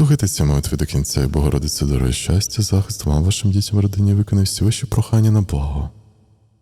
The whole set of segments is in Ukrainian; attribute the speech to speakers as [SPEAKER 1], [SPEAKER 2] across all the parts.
[SPEAKER 1] Слухайте ці молитви до кінця, і Богородице, дороге щастя, захист вам, вашим дітям, родині, виконай всі ваші прохання на благо.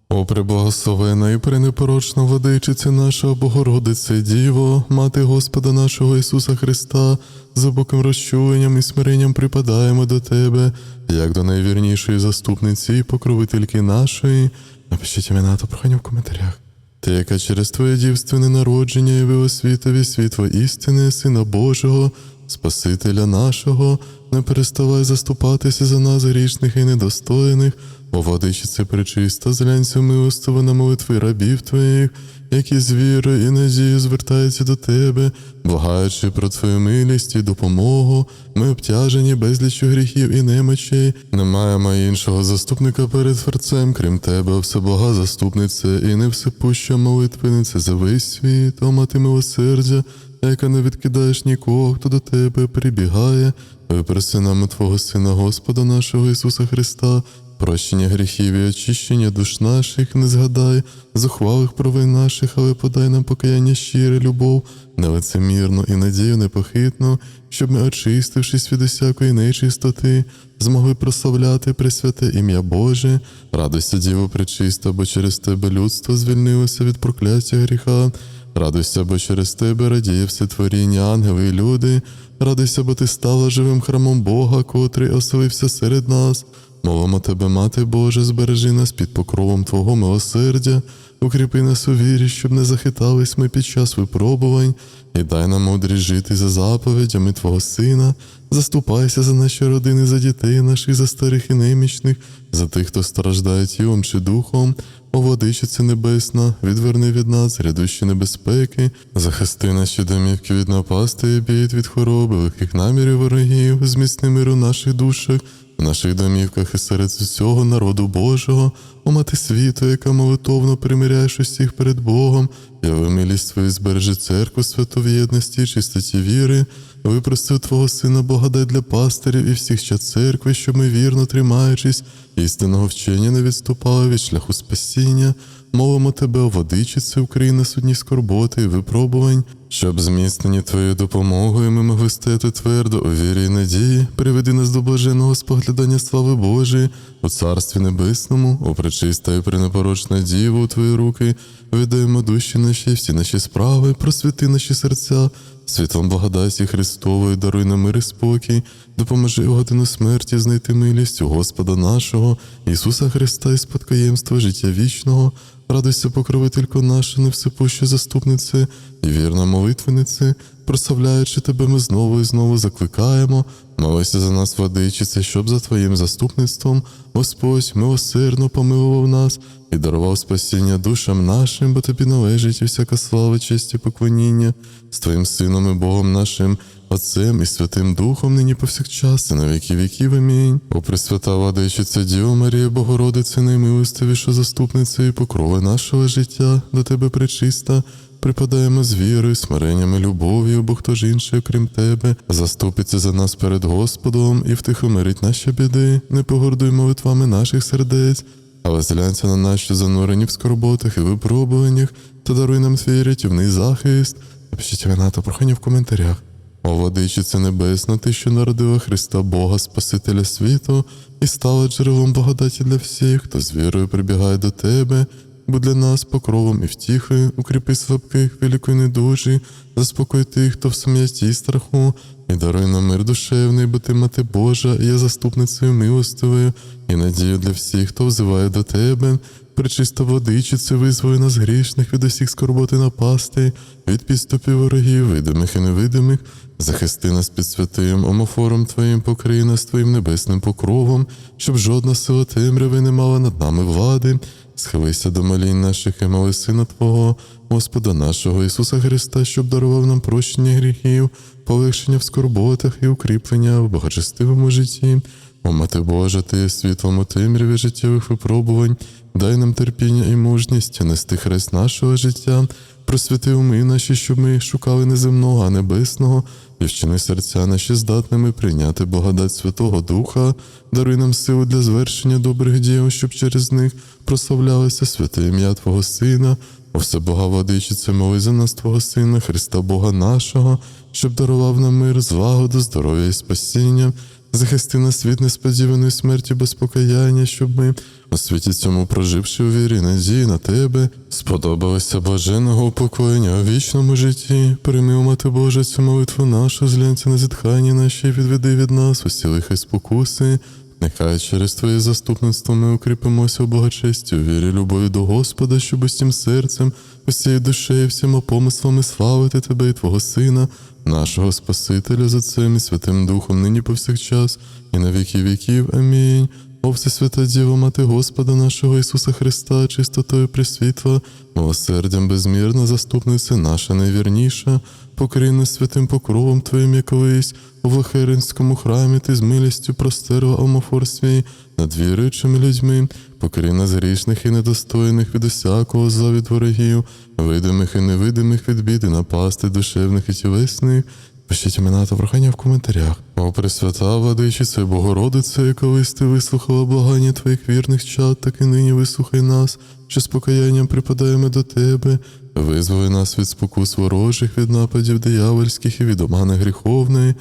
[SPEAKER 1] О, преблагословена і пренепорочна владичиця наша Богородице, Діво, Мати Господа нашого Ісуса Христа, з глибоким розчуленням і смиренням припадаємо до Тебе, як до найвірнішої заступниці і покровительки нашої. Напишіть імена та прохання в коментарях. Ти, яка через Твоє дівственне народження явила світові світло істини, Сина Божого, Спасителя нашого, не переставай заступатися за нас, грішних і недостойних, о владичице пречиста, зглянься милостиво на молитви рабів Твоїх, які з вірою і надією звертаються до Тебе, благаючи про Твою милість і допомогу, ми обтяжені безліччю гріхів і немочей, не маємо іншого заступника перед Творцем, крім Тебе, всеблага заступниця і невсипуща молитвениця за весь світ, о мати милосердя, яка не відкидаєш нікого, хто до тебе прибігає, випроси нам Твого Сина Господа нашого Ісуса Христа, прощення гріхів і очищення душ наших, не згадай, зухвалих провин наших, але подай нам покаяння щире, любов, нелицемірну і надію непохитну, щоб ми, очистившись від усякої нечистоти, змогли прославляти Пресвяте ім'я Боже, радуйся, Діво пречиста, бо через тебе людство звільнилося від прокляття гріха. Радуйся, бо через тебе радіє все творіння, ангели і люди. Радуйся, бо ти стала живим храмом Бога, котрий оселився серед нас. Молимо тебе, Мати Боже, збережи нас під покровом Твого милосердя, укріпи нас у вірі, щоб не захитались ми під час випробувань, і дай нам мудрість жити за заповідями Твого Сина. Заступайся за наші родини, за дітей наших, за старих і немічних, за тих, хто страждає тілом чи духом. О, владичице небесна, відверни від нас грядущі небезпеки, захисти наші домівки від напасти і бід, від хвороби, лихих намірів ворогів, зміцни мир у наших душах, в наших домівках і серед усього народу Божого, о мати світу, яка молитовно примиряєш усіх перед Богом, яви милість твою збережи церкву святу в єдності, чистоті віри, випросив Твого Сина благодать для пастирів і всіх ще церкви, що ми вірно тримаючись, істинного вчення не відступали від шляху спасіння. мовимо тебе, водичице Україна, судні скорботи і випробувань, щоб зміцнені твоєю допомогою ми могли стояти твердо у вірі і надії, приведи нас до блаженного споглядання слави Божої, у Царстві Небесному, о пречиста і пренепорочна Діву у твої руки, віддаємо душі наші, всі наші справи, просвіти наші серця, світлом благодаті Христової, даруй нам мир і спокій, допоможи у годину смерті знайти милість у Господа нашого, Ісуса Христа і спадкоємство життя вічного. Радуйся, покровителько наша, невсипуща заступнице і вірна молитвенице, прославляючи тебе, ми знову і знову закликаємо. Молися за нас, владичице, щоб за Твоїм заступництвом Господь милосердно помилував нас і дарував спасіння душам нашим, бо тобі належить всяка слава, честь і поклоніння з Твоїм Сином і Богом нашим, Отцем і Святим Духом, нині повсякчас, і на віки віків. Амінь. О Пресвята Владичиця Діва Марія, Богородице, наймилостивіша заступниця і покрови нашого життя, до тебе пречиста. Припадаємо з вірою, смиренням і любов'ю, бо хто ж інший, окрім тебе, заступиться за нас перед Господом і втихомирить наші біди, не погордуй молитвами наших сердець, але зглянься на нас, що занурені в скорботах і випробуваннях, та даруй нам твій рятівний захист. Напишіть вина та прохання в коментарях. О, владичице небесна, ти, що народила Христа Бога, Спасителя світу, і стала джерелом благодаті для всіх, хто з вірою прибігає до тебе, будь для нас покровом і втіхою, укріпи слабких, великої недужі, заспокой тих, хто в сум'ятті і страху, і даруй нам мир душевний, бо ти мати Божа, є заступницею милостивою, і надію для всіх, хто взиває до тебе. Пречиста водичице, визволи нас грішних від усіх скорботи напасти, від підступів ворогів, видимих і невидимих, захисти нас під святим омофором Твоїм, покрий нас Твоїм небесним покровом, щоб жодна сила темряви не мала над нами влади. Схилися до молінь наших і моли Сина Твого, Господа нашого Ісуса Христа, щоб дарував нам прощення гріхів, полегшення в скорботах і укріплення в благочестивому житті. О, Мати Божа, ти є світлом у темряві життєвих випробувань, дай нам терпіння і мужність нести хрест нашого життя, просвіти уми наші, щоб ми шукали не земного, а небесного, і вчини серця наші здатними прийняти благодать Святого Духа, даруй нам силу для звершення добрих діл, щоб через них прославлялося святе ім'я Твого Сина. О все Бога владичице, моли за нас Твого Сина, Христа Бога нашого, щоб дарував нам мир, злагоду, здоров'я і спасіння. Захисти нас від несподіваної смерті без покаяння, щоб ми, у світі цьому проживши у вірі, надії на тебе, сподобалися блаженного упокоєння у вічному житті. Прийми, Мати Божа, цю молитву нашу, зглянься на зітхання наші, відведи від нас усі лихи спокуси. Нехай через Твоє заступництво ми укріпимося у благочесті, у вірі, любові до Господа, щоб усім серцем, усією душею, всіма помислами славити Тебе і Твого Сина, нашого Спасителя, за Отцем і Святим Духом, нині повсякчас, і на віки віків. Амінь. О Всесвята Діво, Мати Господа нашого Ісуса Христа, чистотою присвітла, милосердям безмірна, заступниця наша найвірніша, покрий нас святим покровом Твоїм, як колись у Влахеринському храмі ти з милістю простерла омофор свій над віруючими людьми, покрий нас грішних і недостойних від усякого зла від ворогів, видимих і невидимих від біди, напасти душевних і тілесних. Пишіть імена та прохання в коментарях. О, Пресвята Владичице, Богородице, колись ти вислухала благання твоїх вірних чад, так і нині вислухай нас, що з покаянням припадаємо до тебе. Визволи нас від спокус ворожих, від нападів диявольських і від омани гріховної.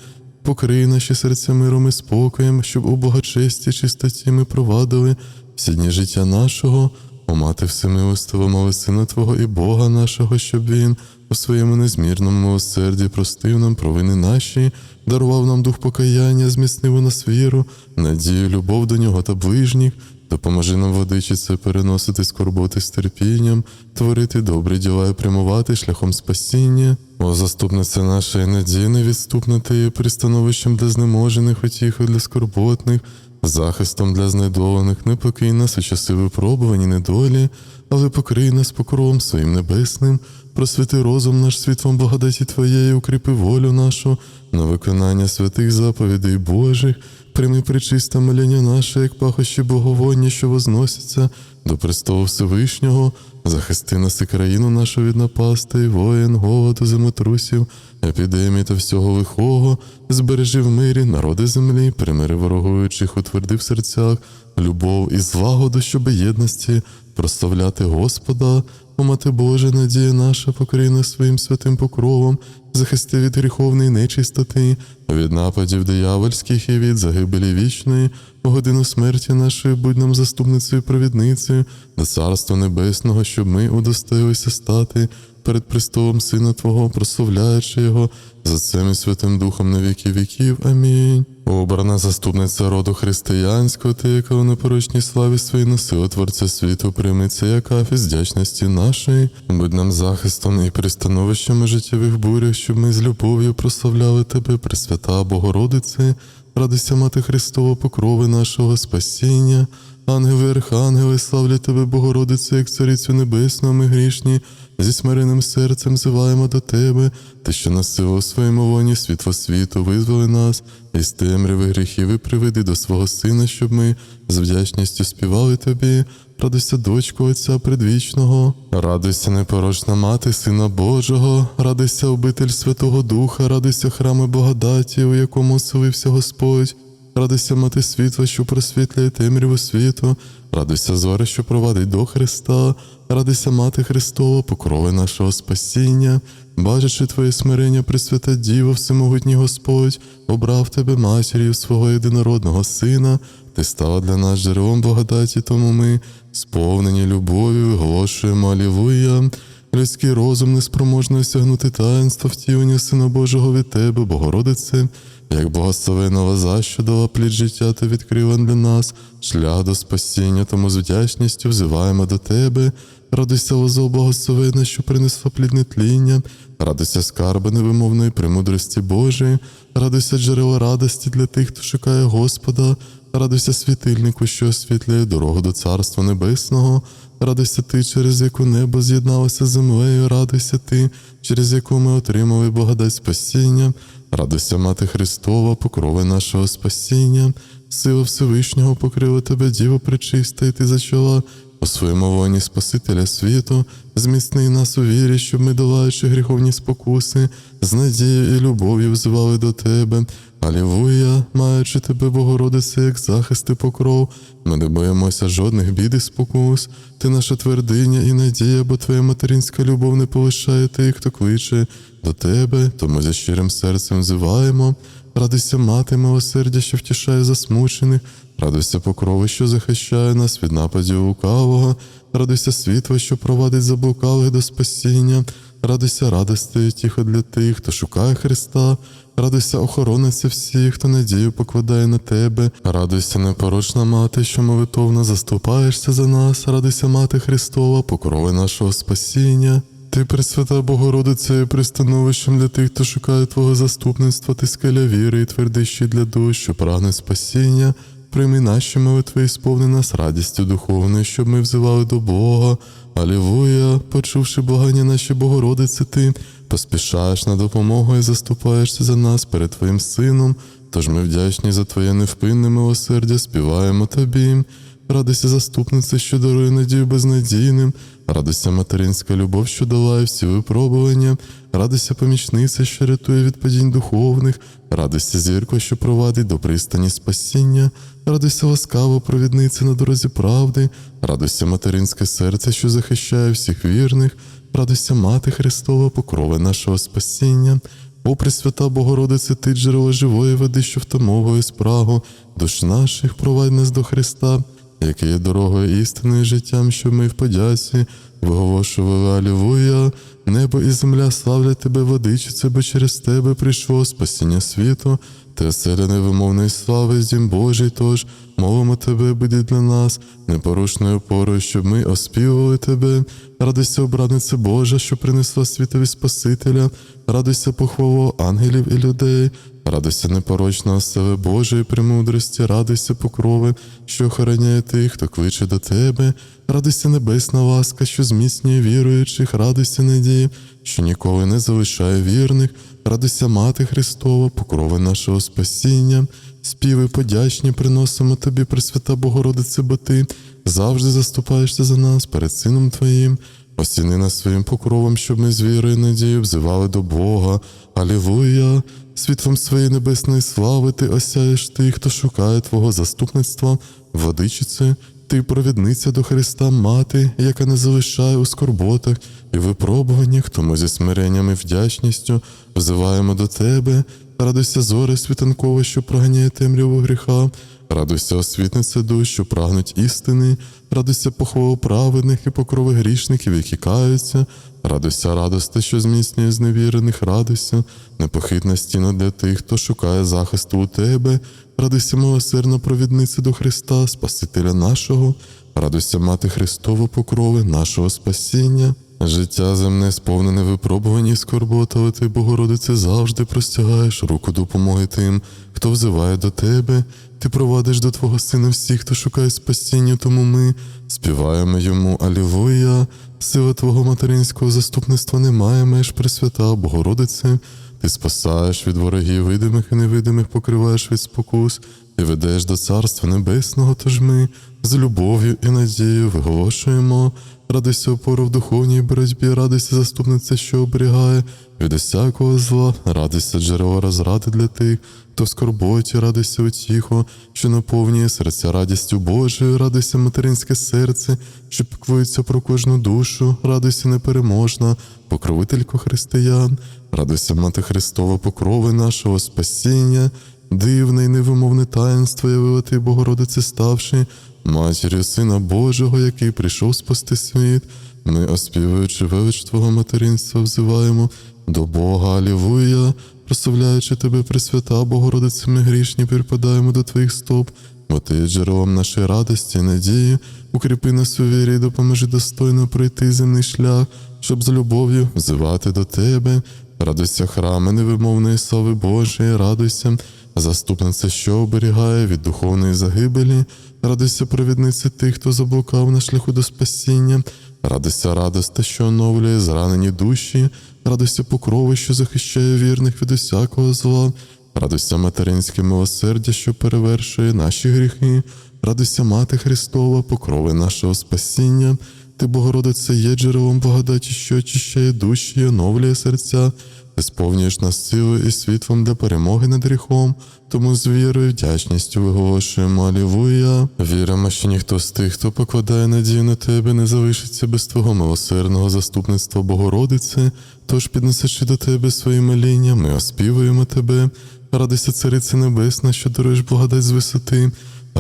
[SPEAKER 1] Покрий наші серця миром і спокоєм, щоб у благочесті чистоті ми провадили всі дні життя нашого, о мати всемилостива, моли Сина Твого і Бога нашого, щоб Він у своєму незмірному милосерді простив нам провини наші, дарував нам дух покаяння, зміцнив у нас віру, надію, любов до нього та ближніх. Допоможи нам, владичице, переносити скорботи з терпінням, творити добрі діла і прямувати шляхом спасіння. О, заступниця наша і надія невідступна ти є пристановищем для знеможених, утіхою для скорботних, захистом для знайдованих, не покинь нас у часи випробувань і недолі, але покрий нас покровом своїм небесним, просвіти розум наш світлом благодаті Твоєї, укріпи волю нашу на виконання святих заповідей Божих, прийми причисте моління наше, як пахощі боговоння, що возносяться до престолу Всевишнього, захисти нас і країну нашу від напастей, воєн, голоду, землетрусів, епідемії та всього лихого, збережи в мирі народи землі, примири ворогуючих, утверди в серцях, любов і злагоду, щоб єдності прославляти Господа, о Мати Божа, надія наша, покрий своїм святим покровом, захисти від гріховної нечистоти, від нападів диявольських і від загибелі вічної, у годину смерті нашої будь нам заступницею провідницею на царство Небесного, щоб ми удостоїлися стати перед престолом Сина Твого, прославляючи Його за цим і Святим Духом на віки віків. Амінь. Обрана заступниця роду християнського, ти, яка у непорочній славі своїй носила Творця світу, прийми як афіс вдячності нашої, будь нам захистом і пристановищем життєвих бурях, щоб ми з любов'ю прославляли тебе, Пресвята Богородице, радися мати Христова, покрови нашого спасіння. Ангели, архангели, славлять тебе, Богородице, як царицю небесну, ми грішні, зі смиреним серцем зиваємо до тебе, ти, що насила у своєму воні світло світу, визволи нас із темряви гріхів і приведи до свого Сина, щоб ми з вдячністю співали тобі. Радуйся, дочко Отця предвічного, радуйся, непорочна мати Сина Божого, радуйся, обитель Святого Духа, радуйся, храми благодаті, у якому оселився Господь. Радуйся, мати світла, що просвітлює темряву світу, радуйся, зоре, що провадить до Христа, радуйся, мати Христова, покрови нашого спасіння, бачачи Твоє смирення, Пресвята Діво, всемогутній Господь, обрав тебе матір'ю свого єдинородного Сина, ти стала для нас джерелом благодаті, тому ми, сповнені любов'ю, оголошуємо Алілуя. Людський розум неспроможний осягнути таїнство втілення Сина Божого від Тебе, Богородице, як що дала плід життя та відкрила для нас шлях до спасіння, тому з вдячністю взиваємо до Тебе. Радуйся, лозо благословена, що принесла плідне тління, радуйся скарби невимовної премудрості Божої, радуйся джерело радості для тих, хто шукає Господа, радуйся світильнику, що освітлює дорогу до Царства Небесного. Радуйся ти, через яку небо з'єдналося з землею, радуйся ти, через яку ми отримали благодать спасіння, радуйся, Мати Христова, покрови нашого спасіння, сила Всевишнього покрила тебе, Діво пречиста, і ти зачала у своєму воїні Спасителя світу, зміцни нас у вірі, щоб ми, долаючи гріховні спокуси, з надією і любов'ю взивали до Тебе. Алілуя, маючи тебе, Богородице, як захист і покров, ми не боїмося жодних бід і спокус. Ти наша твердиня і надія, бо твоя материнська любов не полишає тих, хто кличе до тебе, тому зі щирим серцем взиваємо. Радуйся, мати милосердя, що втішає засмучених, радуйся покрови, що захищає нас від нападів лукавого, радуйся світло, що провадить заблукалих до спасіння, радуйся радости і тіха для тих, хто шукає Христа, радуйся охорониця всіх, хто надію покладає на тебе, радуйся непорочна мати, що молитовно заступаєшся за нас, радуйся мати Христова, покрови нашого спасіння. Ти, Пресвята Богородице, є пристановищем для тих, хто шукає Твого заступництва, ти скеля віри і твердий щит для душ, що прагне спасіння. Прийми наші молитви і сповни нас радістю духовною, щоб ми взивали до Бога. Алілуя, почувши благання наші Богородиці, ти поспішаєш на допомогу і заступаєшся за нас перед Твоїм Сином. Тож ми вдячні за Твоє невпинне милосердя, співаємо Тобі. Радися, заступниця, що дарує надію безнадійним, радуйся материнська любов, що долає всі випробування, радуйся помічниця, що рятує від падінь духовних, радуйся зірко, що провадить до пристані спасіння, радуйся ласкаво, провідниця на дорозі правди, радуйся материнське серце, що захищає всіх вірних, радуйся мати Христова, покрови нашого спасіння. О, Пресвята Богородице, ти джерело живої води, що втамовує спрагу, душ наших провадь нас до Христа, який є дорогою істиною і життям, що ми в подяці, виголошували Алілуя, небо і земля славлять тебе, водичице, бо через тебе прийшло спасіння світу, ти оселя невимовної слави, дім Божий, тож мовимо тебе, буде для нас, непорушною опорою, щоб ми оспівували тебе. Радуйся, обраниця Божа, що принесла світові Спасителя, радуйся похвалу ангелів і людей, радуйся непорочного сили Божої премудрості, радуйся покрови, що охороняє тих, хто кличе до тебе, радуйся небесна ласка, що зміцнює віруючих, радуйся надії, що ніколи не залишає вірних, радуйся мати Христова, покрови нашого спасіння. Співи подячні приносимо тобі, Пресвята Богородице, бо ти завжди заступаєшся за нас перед Сином Твоїм. Осіни нас своїм покровом, щоб ми з вірою надією взивали до Бога. Алілуя! Світлом своєї небесної слави ти осяєш тих, хто шукає Твого заступництва, владичице, ти провідниця до Христа, мати, яка не залишає у скорботах і випробуваннях, тому зі смиренням і вдячністю взиваємо до Тебе. Радуйся, зоре світанкове, що проганяє темряву гріха, радуйся, освітниця душ, що прагнуть істини, радуйся похвалу праведних і покрови грішників, які каються, радуйся, радости, що зміцнює зневірених, радуйся, непохитна стіна для тих, хто шукає захисту у тебе, радуйся, милосердна провідниця до Христа, Спасителя нашого, радуйся, мати Христову покрови, нашого спасіння. Життя земне сповнене випробувань і скорбот, але ти, Богородице, завжди простягаєш руку допомоги тим, хто взиває до тебе. Ти провадиш до Твого Сина всіх, хто шукає спасіння, тому ми співаємо йому Алілуя. Сила Твого материнського заступництва немає меж Пресвята, Богородице. Ти спасаєш від ворогів видимих і невидимих, покриваєш від спокус і ведеш до Царства Небесного, тож ми з любов'ю і надією виголошуємо. Радуйся опору в духовній боротьбі, радуйся заступниця, що оберігає від усякого зла, радуйся джерело розради для тих, хто в скорботі, радуйся утіху, що наповнює серця радістю Божою, радуйся материнське серце, що піклується про кожну душу, радуйся непереможна, покровителько християн, радуйся мати Христова покрови нашого спасіння, дивне й невимовне таїнство явила Богородице, ставши матір'ю Сина Божого, який прийшов спасти світ, ми, оспівуючи велич Твого материнства, взиваємо до Бога, Алілуя, прославляючи Тебе, Пресвята, Богородице, ми грішні, припадаємо до Твоїх стоп, бо Ти є джерелом нашої радості і надії, укріпи нас у вірі і допоможи достойно пройти земний шлях, щоб з любов'ю взивати до Тебе. Радуйся, храми невимовної слави Божої, радуйся, заступниця, що оберігає від духовної загибелі, радуйся, провідниця тих, хто заблукав на шляху до спасіння, радуйся, радости, що оновлює зранені душі, радуйся покрови, що захищає вірних від усякого зла, Радуйся материнське милосердя, що перевершує наші гріхи. Радуйся, Мати Христова, покрови нашого спасіння. Ти, Богородице, є джерелом благодаті, що очищає душі оновлює серця. Ти сповнюєш нас силою і світлом для перемоги над гріхом, тому з вірою вдячністю виголошуємо Алілуя. Віримо, що ніхто з тих, хто покладає надію на тебе, не залишиться без твого милосердного заступництва Богородице, тож, піднесучи до тебе свої моління, ми оспівуємо тебе. Радуйся, Царице Небесна, що даруєш благодать з висоти.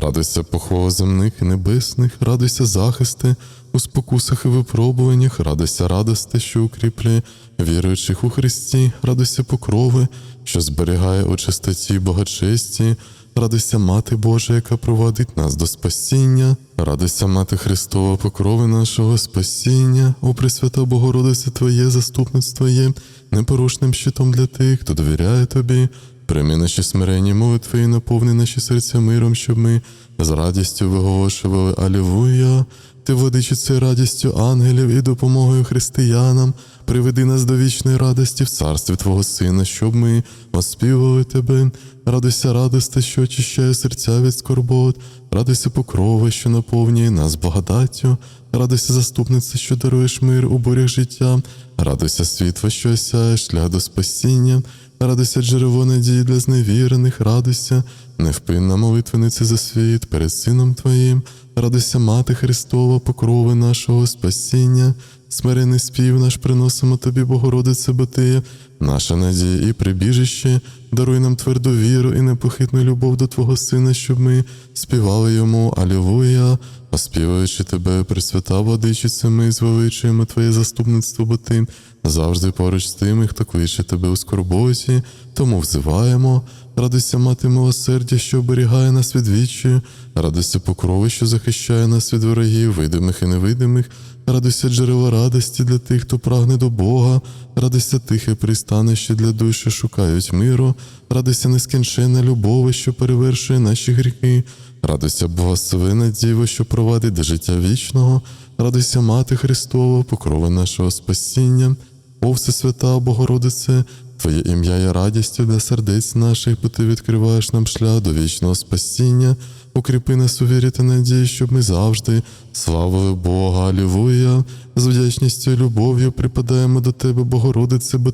[SPEAKER 1] Радуйся похвала земних і небесних, радуйся захисти у спокусах і випробуваннях, радуйся радости, що укріплює віруючих у Христі, радуйся покрови, що зберігає у чистоті й богочесті, радуйся Мати Божа, яка провадить нас до спасіння, радуйся Мати Христова, покрови нашого спасіння, о Пресвята Богородице Твоє заступництво є непорушним щитом для тих, хто довіряє Тобі. Прийми наші смиренні молитви і наповни наші серця миром, щоб ми з радістю виголошували Алілуя. Ти владичице радістю ангелів і допомогою християнам. Приведи нас до вічної радості в царстві Твого Сина, щоб ми оспівували Тебе. Радуйся радости, що очищає серця від скорбот, радуйся покрови, що наповнює нас благодаттю, радуйся заступнице, що даруєш мир у бурях життя, радуйся світло, що осяє шлях до спасіння. Радуйся, джерело надії для зневірених, радуйся, невпинна молитвениця за світ перед Сином Твоїм, радуйся, Мати Христова, покрови нашого спасіння, смирений спів наш приносимо Тобі, Богородице, бо Ти наша надія і прибіжище, даруй нам тверду віру і непохитну любов до Твого Сина, щоб ми співали йому Алілуя, оспівуючи Тебе, Пресвята Владичице, ми звеличуємо Твоє заступництво, бо Ти завжди поруч з тими, хто кличе тебе у скорботі, тому взиваємо. Радуйся мати милосердя, що оберігає нас від вічі, радуйся покрови, що захищає нас від ворогів, видимих і невидимих, радуйся джерела радості для тих, хто прагне до Бога, радуйся тихе пристанище для душ, що шукають миру, радуйся нескінченна любов, що перевершує наші гріхи, радуйся благословена Діво, що провадить до життя вічного, радуйся Мати Христова, покрови нашого спасіння. О Всесвята Богородице, Твоє ім'я є радістю для сердець наших, бо Ти відкриваєш нам шлях до вічного спасіння. Укріпи нас у вірі та надії, щоб ми завжди славили Бога, Алілуя. З вдячністю і любов'ю припадаємо до Тебе, Богородице, бо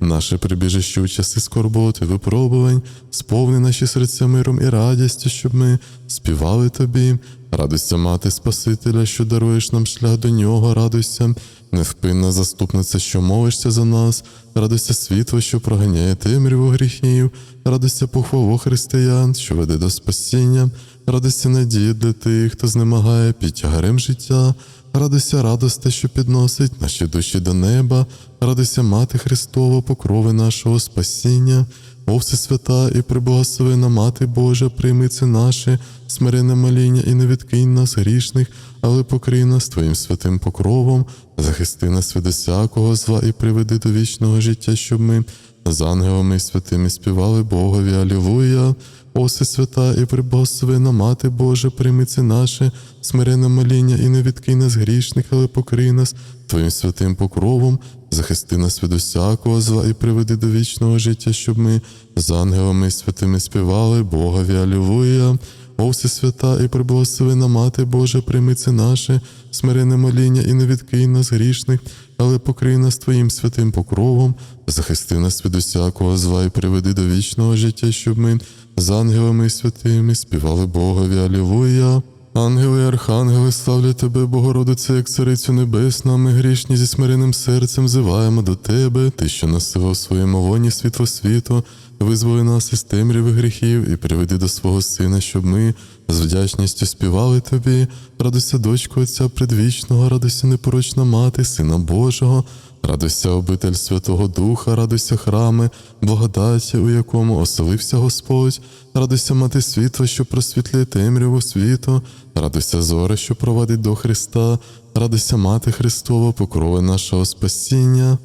[SPEAKER 1] наше прибіжище у часи скорботи, випробувань, сповни наші серця миром і радістю, щоб ми співали Тобі. Радуйся, мати Спасителя, що даруєш нам шлях до нього, радуйся, невпинна заступниця, що молишся за нас, радуйся світло, що проганяє темряву гріхів, радуйся похвалу християн, що веде до спасіння, радуйся надія для тих, хто знемагає під тягарем життя, радуйся радости, що підносить наші душі до неба, радуйся мати Христова, покрови нашого спасіння. О Всесвята і приблагословена Мати Божа, прийми це наше смирене моління і не відкинь нас грішних, але покрий нас Твоїм святим покровом, захисти нас від усякого зла і приведи до вічного життя, щоб ми з ангелами і святими співали Богові. Алілуя. О Всесвята і приблагословена Мати Божа, прийми це наше смирене моління і не відкинь нас грішних, але покрий нас Твоїм святим покровом, захисти нас від усякого зла і приведи до вічного життя, щоб ми з ангелами і святими співали Богові. Алілуя. О Всесвята і приблагословена Мати Божа, прийми це наше смирене моління і не відкинь нас грішних, але покрий нас Твоїм святим покровом, захисти нас від усякого зла і приведи до вічного життя, щоб ми з ангелами і святими співали Богові. Алілуя. Ангели і архангели, славлять тебе, Богородице, як царицю небесну, а ми грішні зі смиреним серцем взиваємо до тебе, ти, що насила в своєму воні світло світу, визволи нас із темряви гріхів і приведи до свого сина, щоб ми з вдячністю співали тобі. Радуйся, дочко Отця предвічного, радуйся непорочна мати, Сина Божого. Радуйся, обитель Святого Духа, радуйся храми, благодаті, у якому оселився Господь, радуйся мати світла, що просвітлює темряву світу, радуйся зори, що провадить до Христа, радуйся мати Христова, покрови нашого спасіння.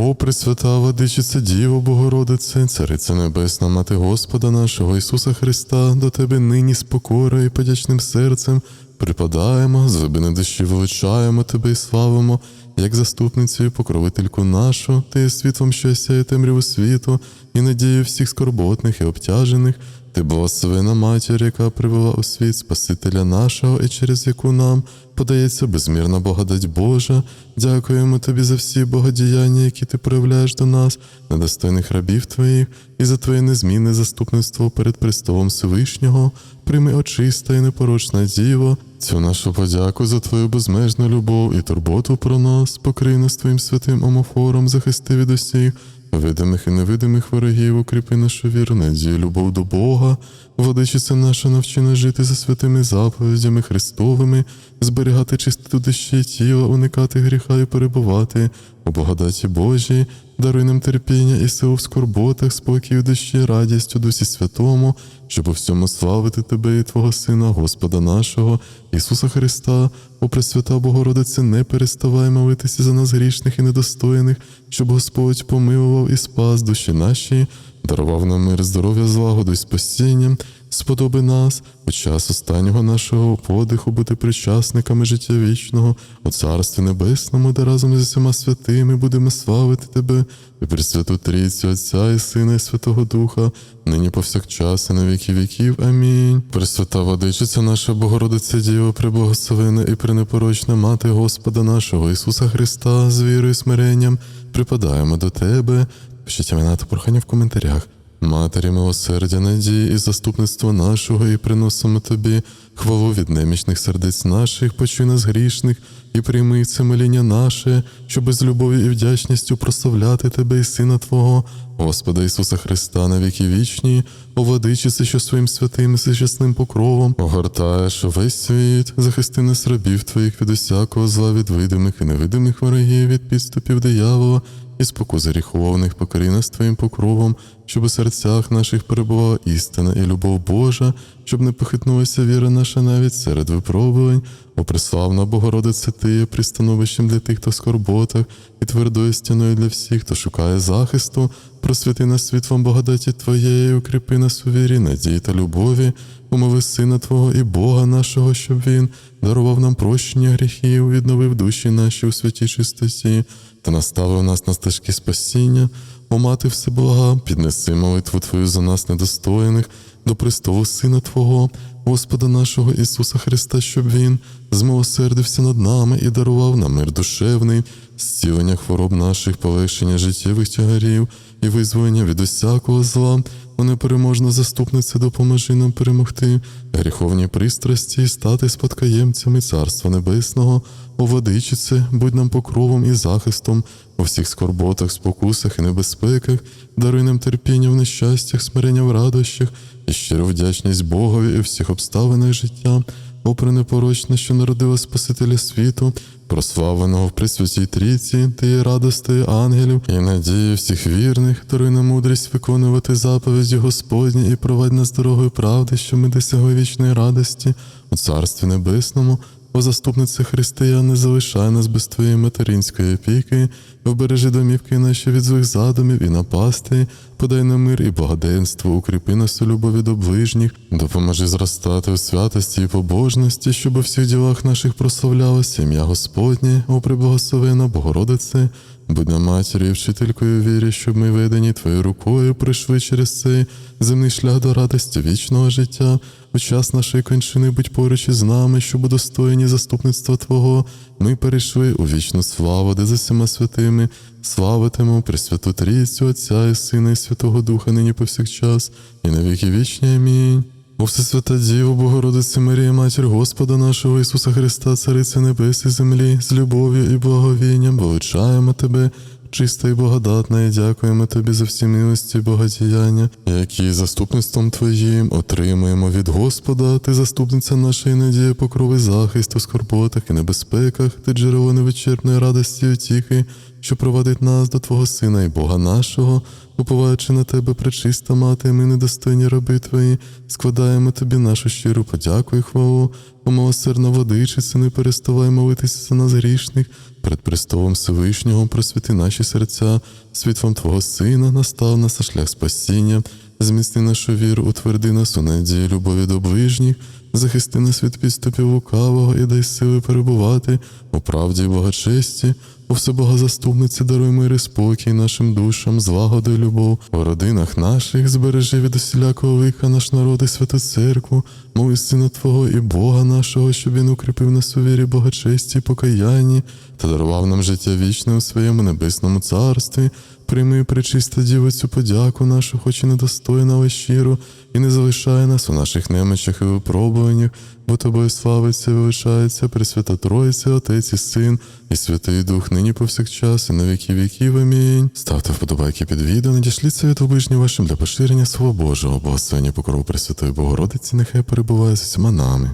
[SPEAKER 1] О, Пресвята Владичице Діво Богородице, Цариця Небесна, Мати Господа нашого Ісуса Христа, до Тебе нині з покорою і подячним серцем припадаємо, з глибини душі величаємо Тебе і славимо, як заступницю і покровительку нашу, ти є світлом, що сяє темряву світу, і надію всіх скорботних і обтяжених. Ти благословена матір, яка привела у світ Спасителя нашого, і через яку нам подається безмірна благодать Божа. Дякуємо тобі за всі богодіяння, які ти проявляєш до нас, недостойних рабів твоїх, і за твоє незмінне заступництво перед престолом Всевишнього. Прийми очиста і непорочна діво, цю нашу подяку за твою безмежну любов і турботу про нас, покрий нас твоїм святим омофором, захисти від усіх. Видимих і невидимих ворогів, укріпи нашу віру, надію, любов до Бога, Владичиця наша навчена жити за святими заповідями Христовими, зберігати чистоту душі тіла, уникати гріха і перебувати. У благодаті Божій, даруй нам терпіння і силу в скорботах, спокій у душі, радість у Дусі Святому, щоб у всьому славити Тебе і Твого Сина, Господа нашого, Ісуса Христа, о Пресвята Богородице, не переставай молитися за нас грішних і недостойних, щоб Господь помилував і спас душі наші, дарував нам мир, здоров'я, злагоду і спасіння, сподоби нас у час останнього нашого подиху бути причасниками життя вічного, у Царстві Небесному, де разом зі всіма святими будемо славити Тебе, і Пресвяту Трійцю, Отця і Сина, і Святого Духа, нині повсякчас і на віки віків. Амінь. Пресвята Владичиця наша Богородиця Діва, преблагословена і пренепорочна Мати Господа нашого Ісуса Христа, з вірою і смиренням, припадаємо до Тебе. Пишіть імена та прохання в коментарях. Матері милосердя, надії і заступництва нашого, і приносимо тобі хвалу від немічних сердець наших, почуй нас грішних, і прийми це моління наше, щоб з любов'ю і вдячністю прославляти тебе і Сина Твого, Господа Ісуса Христа на віки вічні, о що своїм святим і всечасним покровом огортаєш увесь світ, захисти нас рабів Твоїх від усякого зла, від видимих і невидимих ворогів, від підступів диявола, і спокус гріховних покорі нас Твоїм покровом, щоб у серцях наших перебувала істина і любов Божа, щоб не похитнулася віра наша навіть серед випробувань. О, преславна Богородице, Ти є пристановищем для тих, хто в скорботах, і твердою стіною для всіх, хто шукає захисту, просвіти нас світлом благодаті Твоєї, укріпи нас у вірі, надії та любові, умови Сина Твого і Бога нашого, щоб Він дарував нам прощення гріхів, відновив душі наші у святій чистоті та наставив нас на стежки спасіння. О мати всеблага, піднеси молитву Твою за нас недостойних, до престолу Сина Твого, Господа нашого Ісуса Христа, щоб Він змилосердився над нами і дарував нам мир душевний, зцілення хвороб наших, полегшення життєвих тягарів і визволення від усякого зла. О непереможна заступниця, допоможи нам перемогти гріховні пристрасті і стати спадкоємцями Царства Небесного, о водичице, будь нам покровом і захистом у всіх скорботах, спокусах і небезпеках, даруй нам терпіння в нещастях, смирення в радощах і щиру вдячність Богові і всіх обставинах життя, о пренепорочна, що народила Спасителя світу, прославленого в Пресвятій Трійці, ти є радостей ангелів і надії всіх вірних, даруй нам мудрість виконувати заповіді Господні і провадь нас дорогою правди, що ми досягли вічної радості у Царстві Небесному. О заступнице християн, залишай нас без твоєї материнської опіки, вбережи домівки наші від злих задумів і напасти, подай нам мир і благоденство, укріпи нас у любові до ближніх, допоможи зростати у святості і побожності, щоб у всіх ділах наших прославлялося ім'я Господнє, о преблагословена Богородице, будь на матір'ю і вчителькою вірі, щоб ми ведені Твоєю рукою прийшли через цей земний шлях до радості вічного життя. У час нашої кончини будь поруч із нами, щоб удостоєні заступництва Твого, ми перейшли у вічну славу, де за всіма святими славитимемо Пресвяту Трійцю, Отця і Сина, і Святого Духа, нині повсякчас, і на віки вічні. Амінь. О Всесвята Діво, Богородице Марія, Матір Господа нашого Ісуса Христа, Цариця Небес і землі, з любов'ю і благовінням величаємо Тебе, чиста і благодатна, і дякуємо Тобі за всі милості і богатіяння, які заступництвом Твоїм отримуємо від Господа, Ти заступниця нашої надії, покрови захист у скорботах і небезпеках, Ти джерело невичерпної радості і утіхи, що провадить нас до Твого Сина і Бога нашого, уповаючи на Тебе, пречиста мати, ми недостойні раби Твої, складаємо Тобі нашу щиру подяку і хвалу, о милосердна водичице, не переставай молитися за нас грішних, перед престолом Всевишнього просвіти наші серця, світлом Твого Сина, настав нас на шлях спасіння, зміцни нашу віру, утверди нас у надії, любові до ближніх, захисти нас від підступів лукавого і дай сили перебувати у правді і благочесті. О всебогозаступниці, даруй мир і спокій нашим душам, злагоду і любов. У родинах наших збережи від усілякого вика наш народ і святу церкву, мови Сина Твого і Бога нашого, щоб він укріпив нас у вірі богочесті і покаянні та дарував нам життя вічне у своєму небесному царстві. Прийми, пречиста діво, цю подяку нашу, хоч і недостойна, але щиро, і не залишай нас у наших немочах і випробуваннях, бо тобою славиться і величається Пресвята Троїця, Отець і Син, і Святий Дух, нині повсякчас, і на віки віків. Амінь. Ставте вподобайки під відео, надішліть від ближнім вашим для поширення Слова Божого, бо благословення покрову Пресвятої Богородиці, нехай перебуває з усіма нами.